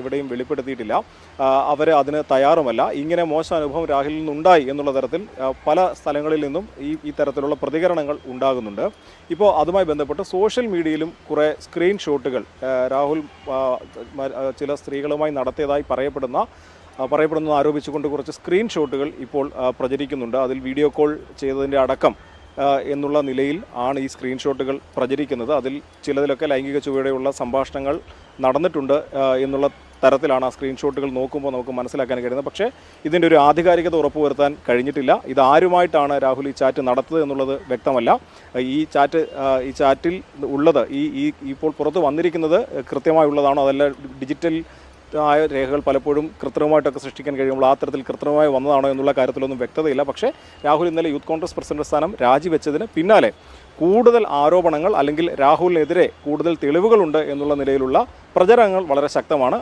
എവിടെയും വെളിപ്പെടുത്തിയിട്ടില്ല. അവർ അതിന് തയ്യാറുമല്ല. ഇങ്ങനെ മോശം അനുഭവം രാഹുലിൽ നിന്നുണ്ടായി എന്നുള്ള തരത്തിൽ പല സ്ഥലങ്ങളിൽ നിന്നും ഈ തരത്തിലുള്ള പ്രതികരണങ്ങൾ ഉണ്ടാകുന്നുണ്ട്. ഇപ്പോൾ അതുമായി ബന്ധപ്പെട്ട് സോഷ്യൽ മീഡിയയിലും കുറേ സ്ക്രീൻഷോട്ടുകൾ രാഹുൽ ചില സ്ത്രീകളുമായി നടത്തിയതായി പറയപ്പെടുന്ന പറയപ്പെടുന്ന പറയപ്പെടുന്നത് ആരോപിച്ചുകൊണ്ട് കുറച്ച് സ്ക്രീൻഷോട്ടുകൾ ഇപ്പോൾ പ്രചരിക്കുന്നുണ്ട്. അതിൽ വീഡിയോ കോൾ ചെയ്തതിന്റെ അടക്കം എന്നുള്ള നിലയിൽ ആണ് ഈ സ്ക്രീൻഷോട്ടുകൾ പ്രചരിക്കുന്നത്. അതിൽ ചിലതിലൊക്കെ ലൈംഗിക ചുവടെയുള്ള സംഭാഷണങ്ങൾ നടന്നിട്ടുണ്ട് എന്നുള്ള തരത്തിലാണ് ആ സ്ക്രീൻഷോട്ടുകൾ നോക്കുമ്പോൾ നമുക്ക് മനസ്സിലാക്കാൻ കഴിയുന്നത്. പക്ഷേ ഇതിന്റെ ഒരു ആധികാരികത ഉറപ്പുവരുത്താൻ കഴിഞ്ഞിട്ടില്ല. ഇത് ആരുമായിട്ടാണ് രാഹുൽ ഈ ചാറ്റ് നടത്തുന്നത് എന്നുള്ളത് വ്യക്തമല്ല. ഈ ചാറ്റ് ഈ ചാറ്റിൽ ഉള്ളത് ഈ ഈ ഇപ്പോൾ പുറത്ത് വന്നിരിക്കുന്നത് കൃത്യമായുള്ളതാണോ അതല്ല ഡിജിറ്റൽ ആയ രേഖകൾ പലപ്പോഴും കൃത്രിമമായിട്ടൊക്കെ സൃഷ്ടിക്കാൻ കഴിയുമ്പോൾ ആ തരത്തിൽ കൃത്രിമമായി വന്നതാണോ എന്നുള്ള കാര്യത്തിലൊന്നും വ്യക്തതയില്ല. പക്ഷേ രാഹുൽ ഇന്നലെ യൂത്ത് കോൺഗ്രസ് പ്രസിഡന്റ് സ്ഥാനം രാജിവെച്ചതിന് പിന്നാലെ കൂടുതൽ ആരോപണങ്ങൾ അല്ലെങ്കിൽ രാഹുലിനെതിരെ കൂടുതൽ തെളിവുകളുണ്ട് എന്നുള്ള നിലയിലുള്ള പ്രചരണങ്ങൾ വളരെ ശക്തമാണ്.